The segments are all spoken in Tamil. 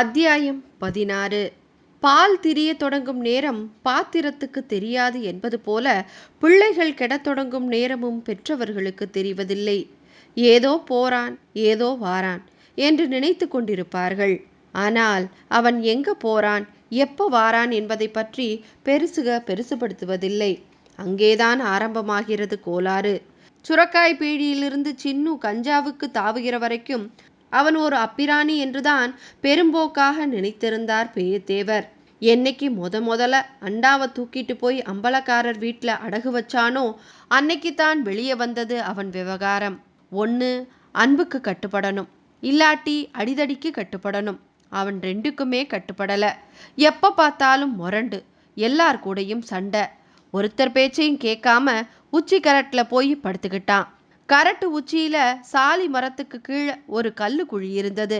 அத்தியாயம் பதினாறு. பால் திரிய தொடங்கும் நேரம் பாத்திரத்துக்கு தெரியாது என்பது போல பிள்ளைகள் கெடத் தொடங்கும் நேரமும் பெற்றவர்களுக்கு தெரிவதில்லை. ஏதோ போறான் ஏதோ வாரான் என்று நினைத்து கொண்டிருப்பார்கள். ஆனால் அவன் எங்க போறான் எப்போ வாரான் என்பதை பற்றி பெருசுக பெருசுபடுத்துவதில்லை. அங்கேதான் ஆரம்பமாகிறது கோளாறு. சுரக்காய் பீடியிலிருந்து சின்னு கஞ்சாவுக்கு தாவுகிற வரைக்கும் அவன் ஒரு அப்பிராணி என்றுதான் பெரும்போக்காக நினைத்திருந்தார் பேயத்தேவர் என்னைக்கு முத முதல்ல அண்டாவை தூக்கிட்டு போய் அம்பலக்காரர் வீட்டில் அடகு வச்சானோ அன்னைக்கு தான் வெளியே வந்தது அவன் விவகாரம். ஒன்று அன்புக்கு கட்டுப்படணும். இல்லாட்டி அடிதடிக்கு கட்டுப்படணும். அவன் ரெண்டுக்குமே கட்டுப்படலை. எப்போ பார்த்தாலும் முரண்டு எல்லார் கூடயும் சண்டை. ஒருத்தர் பேச்சையும் கேட்காம உச்சி கரட்டில் போய் படுத்துக்கிட்டான். கரட்டு உச்சியில சாலி மரத்துக்கு கீழே ஒரு கல்லு குழி இருந்தது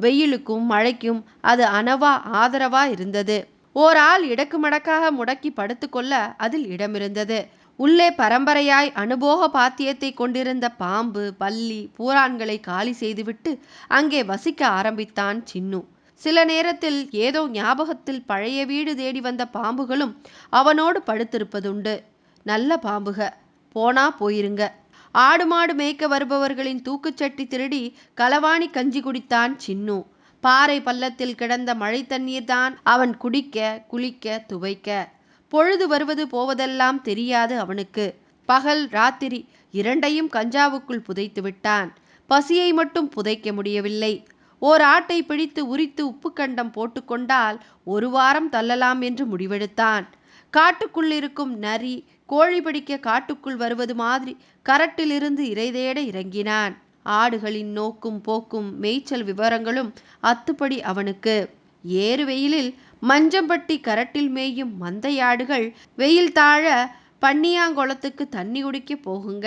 வெயிலுக்கும் மழைக்கும் அது அனவா ஆதரவா இருந்தது. ஓர் ஆள் இடக்கு மடக்காக முடக்கி படுத்துக்கொள்ள அதில் இடமிருந்தது. உள்ளே பரம்பரையாய் அனுபோக பாத்தியத்தை கொண்டிருந்த பாம்பு பல்லி பூரான்களை காலி செய்துவிட்டு அங்கே வசிக்க ஆரம்பித்தான் சின்னு. சில நேரத்தில் ஏதோ ஞாபகத்தில் பழைய வீடு தேடி வந்த பாம்புகளும் அவனோடு படுத்திருப்பதுண்டு. நல்ல பாம்புக போனா போயிருங்க. ஆடு மாடு மேய்க்க வருபவர்களின் தூக்குச்சட்டி திருடி களவாணி கஞ்சி குடித்தான் சின்னு. பாறை பள்ளத்தில் கிடந்த மழை தண்ணீர் தான் அவன் குடிக்க குளிக்க துவைக்க. பொழுது வருவது போவதெல்லாம் தெரியாது அவனுக்கு. பகல் ராத்திரி இரண்டையும் கஞ்சாவுக்குள் புதைத்து விட்டான். பசியை மட்டும் புதைக்க முடியவில்லை. ஓர் ஆட்டை பிடித்து உரித்து உப்புக்கண்டம் போட்டுக்கொண்டால் ஒரு வாரம் தள்ளலாம் என்று முடிவெடுத்தான். காட்டுக்குள் இருக்கும் நரி கோழி பிடிக்க காட்டுக்குள் வருவது மாதிரி கரட்டிலிருந்து இறைதேட இறங்கினான். ஆடுகளின் நோக்கும் போக்கும் மேய்ச்சல் விவரங்களும் அத்துப்படி அவனுக்கு. ஏறு வெயிலில் மஞ்சம்பட்டி கரட்டில் மேயும் மந்தையாடுகள் வெயில் தாழ பன்னியாங்குளத்துக்கு தண்ணி குடிக்க போகுங்க.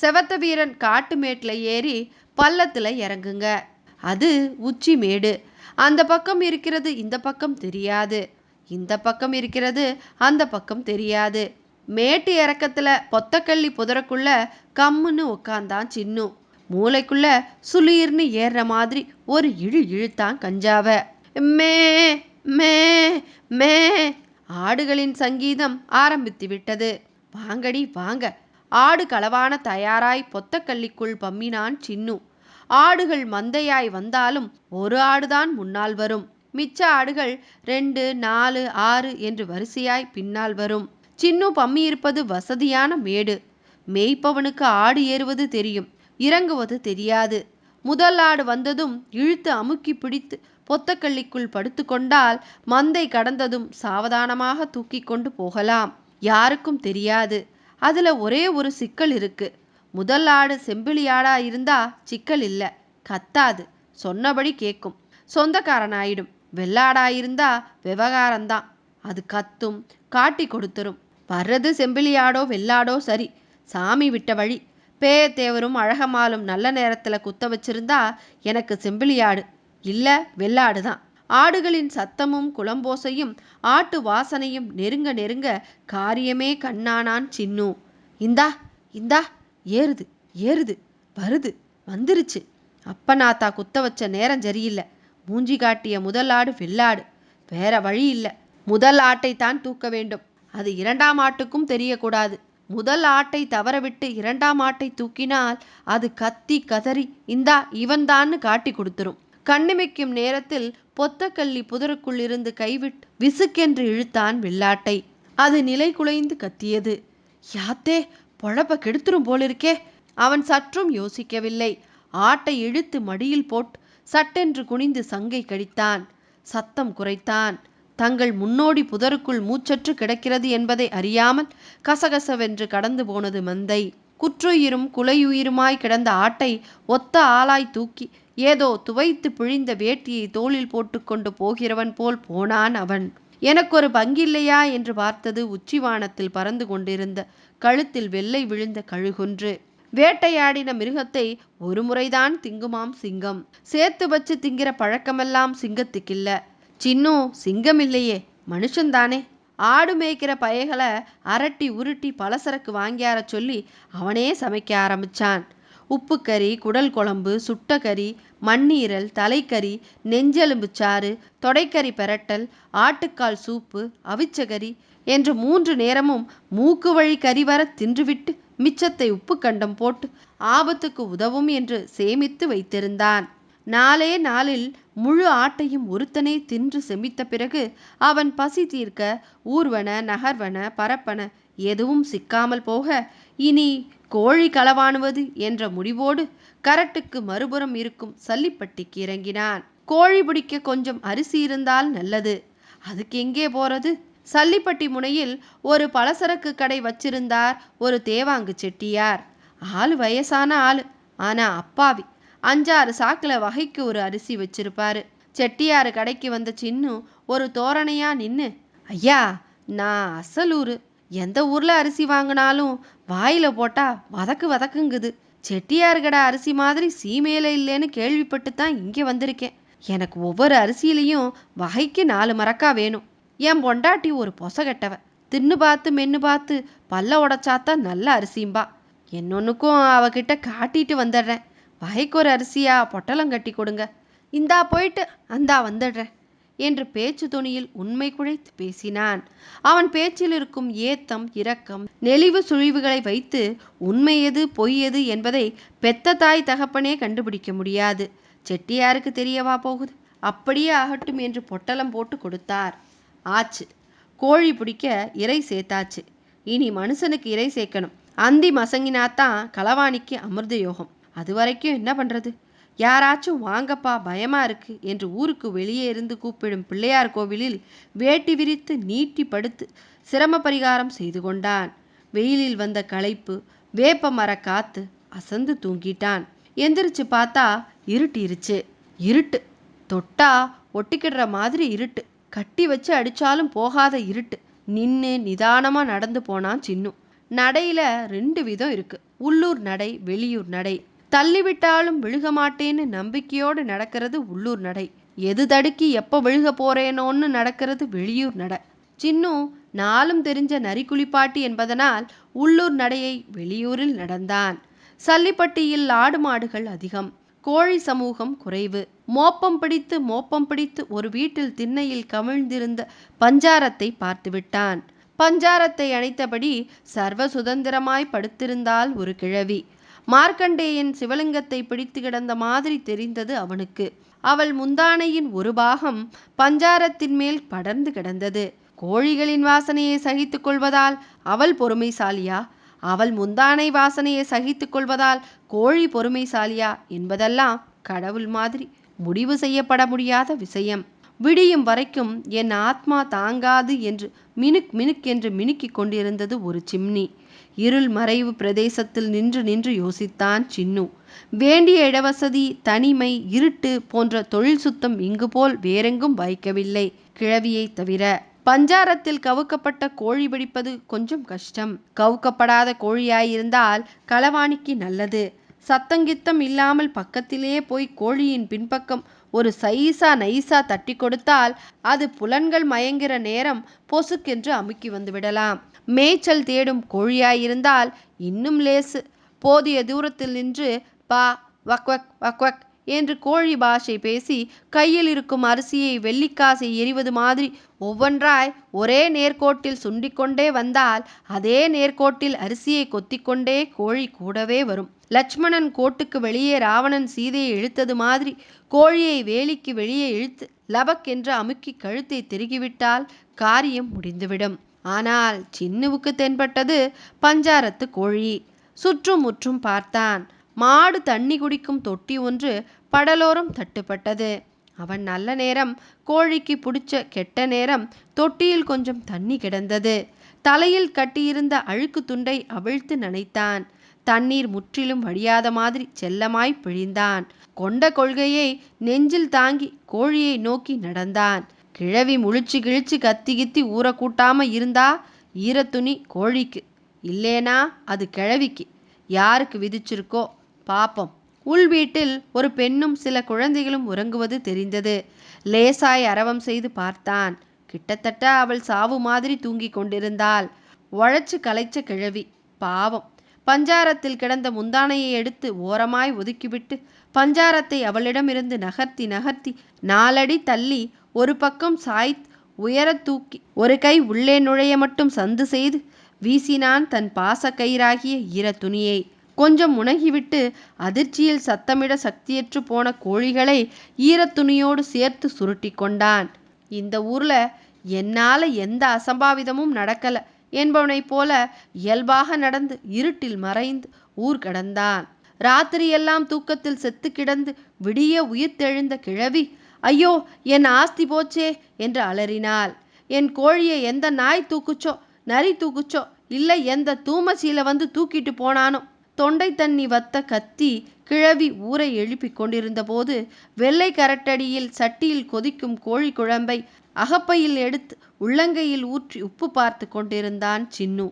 செவத்த வீரன் காட்டு மேட்டில் ஏறி பள்ளத்தில் இறங்குங்க. அது உச்சி மேடு. அந்த பக்கம் இருக்கிறது இந்த பக்கம் தெரியாது. இந்த பக்கம் இருக்கிறது அந்த பக்கம் தெரியாது. மேட்டு இறக்கத்தில் பொத்தக்கள்ளி புதறக்குள்ள கம்முன்னு உக்காந்தான் சின்னு. மூளைக்குள்ள சுளீர்னு ஏறுற மாதிரி ஒரு இழு இழுத்தான் கஞ்சாவ. மே மே மே ஆடுகளின் சங்கீதம் ஆரம்பித்து விட்டது. வாங்கடி வாங்க. ஆடு களவான தயாராய் பொத்தக்கள்ளிக்குள் பம்மினான் சின்னு. ஆடுகள் மந்தையாய் வந்தாலும் ஒரு ஆடுதான் முன்னால் வரும். மிச்ச ஆடுகள் ரெண்டு நாலு ஆறு என்று வரிசையாய் பின்னால் வரும். சின்னு பம்மி இருப்பது வசதியான மேடு. மேய்ப்பவனுக்கு ஆடு ஏறுவது தெரியும். இறங்குவது தெரியாது. முதல் ஆடு வந்ததும் இழுத்து அமுக்கி பிடித்து பொத்தக்கள்ளிக்குள் படுத்துக்கொண்டால் மந்தை கடந்ததும் சாவதானமாக தூக்கி கொண்டு போகலாம். யாருக்கும் தெரியாது. அதுல ஒரே ஒரு சிக்கல் இருக்கு. முதல் ஆடு செம்பிளி ஆடா இருந்தா சிக்கல் இல்ல. கத்தாது. சொன்னபடி கேட்கும் சொந்தக்காரனாயிடும். வெள்ளாடாயிருந்தா விவகாரம்தான். அது கத்தும் காட்டி கொடுத்துரும். வர்றது செம்பிலியாடோ வெள்ளாடோ சரி. சாமி விட்ட வழி. பேயத்தேவரும் அழகமாலும் நல்ல நேரத்துல குத்த வச்சிருந்தா எனக்கு செம்பிலியாடு. இல்ல வெள்ளாடு தான் ஆடுகளின் சத்தமும் குளம்போசையும் ஆட்டு வாசனையும் நெருங்க நெருங்க காரியமே கண்ணானான் சின்னு. இந்தா இந்தா ஏறுது ஏறுது வருது வந்துருச்சு. அப்பனாத்தா குத்த வச்ச நேரம் சரியில்லை. மூஞ்சி காட்டிய முதல் ஆடு வெள்ளாடு வேற வழி இல்லை. முதல் ஆட்டை தான் தூக்க வேண்டும். அது இரண்டாம் ஆட்டுக்கும் தெரியக்கூடாது. முதல் ஆட்டை தவறவிட்டு இரண்டாம் ஆட்டை தூக்கினால் அது கத்தி கதறி இந்தா இவன்தான்னு காட்டி கொடுத்துரும். கண்ணிமைக்கும் நேரத்தில் பொத்தக்கல்லி புதருக்குள் இருந்து கைவிட்டு விசுக்கென்று இழுத்தான் வெள்ளாட்டை அது நிலை குலைந்து கத்தியது. யாத்தே பொழப்ப கெடுத்துரும் போலிருக்கே. அவன் சற்றும் யோசிக்கவில்லை. ஆட்டை இழுத்து மடியில் போட்டு சட்டென்று குனிந்து சங்கை கடித்தான். சத்தம் குறைத்தான். தங்கள் முன்னோடி புதருக்குள் மூச்சற்று கிடக்கிறது என்பதை அறியாமல் கசகசவென்று கடந்து போனது மந்தை. குற்றுயிரும் குலையுயிருமாய் கிடந்த ஆட்டை ஒத்த ஆளாய் தூக்கி ஏதோ துவைத்து பிழிந்த வேட்டியை தோளில் போட்டுக்கொண்டு போகிறவன் போல் போனான் அவன். எனக்கொரு பங்கில்லையா என்று பார்த்தது உச்சிவானத்தில் பறந்து கொண்டிருந்த கழுத்தில் வெள்ளை விழுந்த கழுகுன்று. வேட்டையாடின மிருகத்தை ஒரு முறைதான் திங்குமாம் சிங்கம். சேர்த்து வச்சு திங்கிற பழக்கமெல்லாம் சிங்கத்துக்கில்ல. சின்னும் சிங்கம் இல்லையே மனுஷன்தானே. ஆடு மேய்க்கிற பயகளை அரட்டி உருட்டி பலசரக்கு வாங்கியார சொல்லி அவனே சமைக்க ஆரம்பிச்சான். உப்புக்கறி குடல் குழம்பு சுட்டக்கறி மண்ணீரல் தலைக்கறி நெஞ்செலும்புச்சாறு தொடைக்கறி பெரட்டல் ஆட்டுக்கால் சூப்பு அவிச்சகறி என்று மூன்று நேரமும் மூக்கு வழி கறி வர தின்றுவிட்டு மிச்சத்தை உப்பு கண்டம் போட்டு ஆபத்துக்கு உதவும் என்று சேமித்து வைத்திருந்தான். நாளே நாளில் முழு ஆட்டையும் ஒருத்தனே தின்று செமித்த பிறகு அவன் பசி தீர்க்க ஊர்வன நகர்வன பரப்பன எதுவும் சிக்காமல் போக இனி கோழி களவாணுவது என்ற முடிவோடு கரட்டுக்கு மறுபுறம் இருக்கும் சல்லிப்பட்டிக்கு இறங்கினான். கோழி பிடிக்க கொஞ்சம் அரிசி இருந்தால் நல்லது. அதுக்கு எங்கே போறது? சல்லிப்பட்டி முனையில் ஒரு பலசரக்கு கடை வச்சிருந்தார் ஒரு தேவாங்கு செட்டியார். ஆள் வயசான ஆள் ஆனா அப்பாவி. அஞ்சாறு சாக்கில் வகைக்கு ஒரு அரிசி வச்சிருப்பாரு. செட்டியார் கடைக்கு வந்த சின்னு ஒரு தோரணையா நின்று ஐயா நான் அசலூர் எந்த ஊரில் அரிசி வாங்கினாலும் வாயில் போட்டால் வதக்கு வதக்குங்குது. செட்டியார் கடை அரிசி மாதிரி சீமையில இல்லைன்னு கேள்விப்பட்டு தான் இங்கே வந்திருக்கேன். எனக்கு ஒவ்வொரு அரிசியிலையும் வகைக்கு நாலு மரக்கா வேணும். என் பொண்டாட்டி ஒரு பொசகட்டவ தின்னு பார்த்து மென்னு பார்த்து பல்ல உடைச்சாத்தான் நல்ல அரிசிம்பா என்னொன்னுக்கும் அவகிட்ட காட்டிட்டு வந்துடுறேன். வகைக்கு ஒரு அரிசியா பொட்டலம் கட்டி கொடுங்க. இந்தா போயிட்டு அந்தா வந்துடுறேன் என்று பேச்சு துணியில் உண்மை குழைத்து பேசினான். அவன் பேச்சில் இருக்கும் ஏத்தம் இரக்கம் நெளிவு சுழிவுகளை வைத்து உண்மை எது பொய் எது என்பதை பெத்த தாய் தகப்பனே கண்டுபிடிக்க முடியாது. செட்டியாருக்கு தெரியவா போகுது? அப்படியே ஆகட்டும் என்று பொட்டலம் போட்டு கொடுத்தார். ஆச்சு. கோழி பிடிக்க இறை சேர்த்தாச்சு. இனி மனுஷனுக்கு இறை சேர்க்கணும். அந்தி மசங்கினாத்தான் களவாணிக்கு அமிர்த யோகம் அது வரைக்கும் என்ன பண்ணுறது யாராச்சும் வாங்கப்பா பயமா இருக்கு என்று ஊருக்கு வெளியே இருந்து கூப்பிடும் பிள்ளையார் கோவிலில் வேட்டி விரித்து நீட்டி படுத்து சிரம பரிகாரம் செய்து கொண்டான். வெயிலில் வந்த களைப்பு வேப்ப மர காத்து அசந்து தூங்கிட்டான். எந்திரிச்சு பார்த்தா இருட்டிருச்சு இருட்டு. தொட்டா ஒட்டிக்கிடுற மாதிரி இருட்டு. கட்டி வச்சு அடித்தாலும் போகாத இருட்டு. நின்று நிதானமாக நடந்து போனான் சின்னு. நடையில் ரெண்டு விதம் இருக்குது உள்ளூர் நடை வெளியூர் நடை. தள்ளிவிட்டாலும் விழுக மாட்டேன்னு நம்பிக்கையோடு நடக்கிறது உள்ளூர் நடை. எது தடுக்கி எப்போ விழுக போறேனோன்னு நடக்கிறது வெளியூர் நடை. சின்னும் நாளும் தெரிஞ்ச நரிக்குளிப்பாட்டி என்பதனால் உள்ளூர் நடையை வெளியூரில் நடந்தான். சல்லிப்பட்டியில் ஆடு மாடுகள் அதிகம். கோழி சமூகம் குறைவு. மோப்பம் பிடித்து மோப்பம் பிடித்து ஒரு வீட்டில் திண்ணையில் கவிழ்ந்திருந்த பஞ்சாரத்தை பார்த்துவிட்டான் பஞ்சாரத்தை அணைத்தபடி சர்வ சுதந்திரமாய் படுத்திருந்தால் ஒரு கிழவி. மார்க்கண்டேயன் சிவலிங்கத்தை பிடித்து கிடந்த மாதிரி தெரிந்தது அவனுக்கு. அவள் முந்தானையின் ஒரு பாகம் பஞ்சாரத்தின் மேல் படர்ந்து கிடந்தது. கோழிகளின் வாசனையை சகித்துக் கொள்வதால் அவள் பொறுமைசாலியா? அவள் முந்தானை வாசனையை சகித்து கொள்வதால் கோழி பொறுமைசாலியா என்பதெல்லாம் கடவுள் மாதிரி முடிவு செய்யப்பட முடியாத விஷயம். விடியும் வரைக்கும் என் ஆத்மா தாங்காது என்று மினுக் மினுக் என்று மினுக்கிக் கொண்டிருந்தது ஒரு சிம்னி. இருள் மறைவு பிரதேசத்தில் நின்று நின்று யோசித்தான் சின்னு. வேண்டிய இடவசதி தனிமை இருட்டு போன்ற தொழில் சுத்தம் இங்கு போல் வேறெங்கும் வைக்கவில்லை கிழவியை தவிர. பஞ்சாரத்தில் கவுக்கப்பட்ட கோழி பிடிப்பது கொஞ்சம் கஷ்டம். கவுக்கப்படாத கோழியாயிருந்தால் களவாணிக்கு நல்லது. சத்தங்கித்தம் இல்லாமல் பக்கத்திலே போய் கோழியின் பின்பக்கம் ஒரு சைசா நைசா தட்டி கொடுத்தால் அது புலன்கள் மயங்கிற நேரம் பொசுக்கென்று அமுக்கி வந்துவிடலாம் மேய்ச்சல் தேடும் கோழியாயிருந்தால் இன்னும் லேசு. போதிய தூரத்தில் நின்று பா வக் வக் வக் வக் என்று கோழி பாஷை பேசி கையில் இருக்கும் அரிசியை வெள்ளிக்காசை எறிவது மாதிரி ஒவ்வொன்றாய் ஒரே நேர்கோட்டில் சுண்டிக்கொண்டே வந்தால் அதே நேர்கோட்டில் அரிசியை கொத்திக்கொண்டே கோழி கூடவே வரும். லட்சுமணன் கோட்டுக்கு வெளியே ராவணன் சீதையை இழுத்தது மாதிரி கோழியை வேலிக்கு வெளியே இழுத்து லபக்கென்று என்று அமுக்கி கழுத்தை திருகிவிட்டால் காரியம் முடிந்துவிடும். ஆனால் சின்னுவுக்கு தென்பட்டது பஞ்சாரத்து கோழி. சுற்றும் முற்றும் பார்த்தான். மாடு தண்ணி குடிக்கும் தொட்டி ஒன்று படலோரம் தட்டுப்பட்டது. அவன் நல்ல நேரம் கோழிக்கு பிடிச்ச கெட்ட நேரம் தொட்டியில் கொஞ்சம் தண்ணி கிடந்தது. தலையில் கட்டியிருந்த அழுக்கு துண்டை அவிழ்த்து நனைத்தான். தண்ணீர் முற்றிலும் வடியாத மாதிரி செல்லமாய் பிழிந்தான். கொண்ட கொள்கையை நெஞ்சில் தாங்கி கோழியை நோக்கி நடந்தான். கிழவி முழிச்சு கிழிச்சு கத்தி கித்தி ஊற கூட்டாம இருந்தா ஈரத்துணி கோழிக்கு. இல்லேனா அது கிழவிக்கு. யாருக்கு விதிச்சிருக்கோ பாப்போம். உள் வீட்டில் ஒரு பெண்ணும் சில குழந்தைகளும் உறங்குவது தெரிந்தது. லேசாய் அரவம் செய்து பார்த்தான். கிட்டத்தட்ட அவள் சாவு மாதிரி தூங்கிக் கொண்டிருந்தாள். உழைச்சு களைச்ச கிழவி. பாவம். பஞ்சாரத்தில் கிடந்த முந்தானையை எடுத்து ஓரமாய் ஒதுக்கிவிட்டு பஞ்சாரத்தை அவளிடமிருந்து நகர்த்தி நகர்த்தி நாலடி தள்ளி ஒரு பக்கம் சாய்த் உயரத் தூக்கி ஒரு கை உள்ளே நுழைய மட்டும் சந்து செய்து வீசினான் தன் பாச கயிறாகிய ஈர துணியை கொஞ்சம் முனகிவிட்டு அதிர்ச்சியில் சத்தமிட சக்தியற்று போன கோழிகளை ஈரத்துணியோடு சேர்த்து சுருட்டி கொண்டான். இந்த ஊர்ல என்னால எந்த அசம்பாவிதமும் நடக்கல என்பவனைப் போல இயல்பாக நடந்து இருட்டில் மறைந்து ஊர் கடந்தான். ராத்திரியெல்லாம் தூக்கத்தில் செத்து கிடந்து விடிய உயிர்த்தெழுந்த கிழவி ஐயோ என் ஆஸ்தி போச்சே என்று அலறினாள். என் கோழியை எந்த நாய் தூக்குச்சோ நரி தூக்குச்சோ இல்லை எந்த தூமசீல வந்து தூக்கிட்டு போனானோ தொண்டை தண்ணி வத்த கத்தி கிழவி ஊரை எழுப்பிக் கொண்டிருந்தபோது வெள்ளை கரட்டடியில் சட்டியில் கொதிக்கும் கோழி குழம்பை அகப்பையில் எடுத்து உள்ளங்கையில் ஊற்றி உப்பு பார்த்து கொண்டிருந்தான் சின்னு.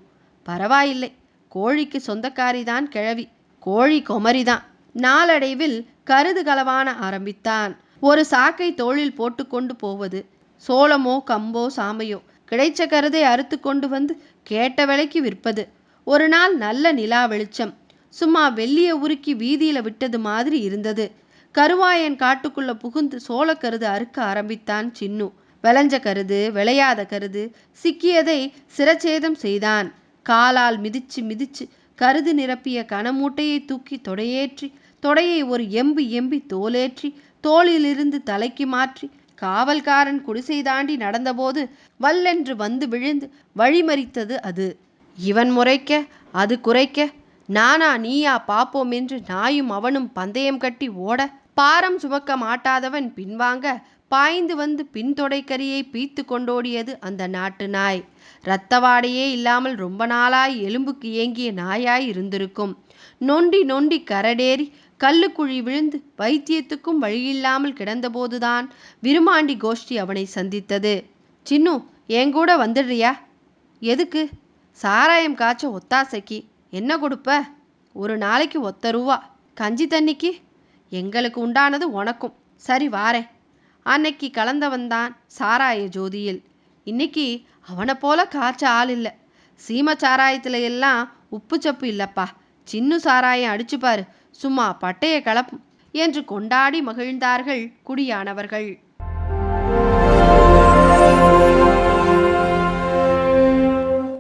பரவாயில்லை கோழிக்கு சொந்தக்காரிதான் கிழவி கோழி குமரிதான். நாளடைவில் கருது களவான ஆரம்பித்தான். ஒரு சாக்கை தோளில் போட்டுக்கொண்டு போவது சோளமோ கம்போ சாமையோ கிடைச்ச கருதை அறுத்து கொண்டு வந்து கேட்ட விலைக்கு விற்பது. ஒரு நாள் நல்ல நிலா வெளிச்சம் சும்மா வெள்ளிய உருக்கி வீதியில விட்டது மாதிரி இருந்தது. கருவாயன் காட்டுக்குள்ள புகுந்து சோளக்கருது அறுக்க ஆரம்பித்தான் சின்னு. விளைஞ்ச கருது விளையாத கருது சிக்கியதை சிரச்சேதம் செய்தான். காலால் மிதிச்சு மிதிச்சு கருது நிரப்பிய கனமூட்டையை தூக்கி தொடையேற்றி தொடையை ஒரு எம்பி எம்பி தோலேற்றி தோளிலிருந்து தலைக்கு மாற்றி காவல்காரன் குடிசை தாண்டி நடந்தபோது வல்லென்று வந்து விழுந்து வழிமறித்தது அது. இவன் முறைக்க அது குறைக்க நானா நீயா பாப்போம் என்று நாயும் அவனும் பந்தயம் கட்டி ஓட பாரம் சுமக்க மாட்டாதவன் பின்வாங்க பாய்ந்து வந்து பின்தொடைக்கரியை பீத்து கொண்டோடியது அந்த நாட்டு நாய். இரத்தவாடையே இல்லாமல் ரொம்ப நாளாய் எலும்புக்கு ஏங்கிய நாயாய் இருந்திருக்கும். நொண்டி நொண்டி கரடேறி கல்லுக்குழி விழுந்து வைத்தியத்துக்கும் வழியில்லாமல் கிடந்தபோதுதான் விருமாண்டி கோஷ்டி அவனை சந்தித்தது. சின்னு என் கூட வந்துடுறியா? எதுக்கு? சாராயம் காய்ச்ச ஒத்தாசைக்கு. என்ன கொடுப்ப? ஒரு நாளைக்கு ஒத்த ரூவா. கஞ்சி தண்ணிக்கு? எங்களுக்கு உண்டானது உனக்கும். சரி வாரேன். அன்னைக்கு கலந்தவன்தான் சாராய ஜோதியில். இன்னைக்கு அவனை போல காய்ச்ச ஆள் இல்லை. சீம சாராயத்துல எல்லாம் உப்பு சப்பு இல்லப்பா. சின்னு சாராயம் அடிச்சு பாரு. சும்மா பட்டைய கலப்பும். என்று கொண்டாடி மகிழ்ந்தார்கள் குடியானவர்கள்.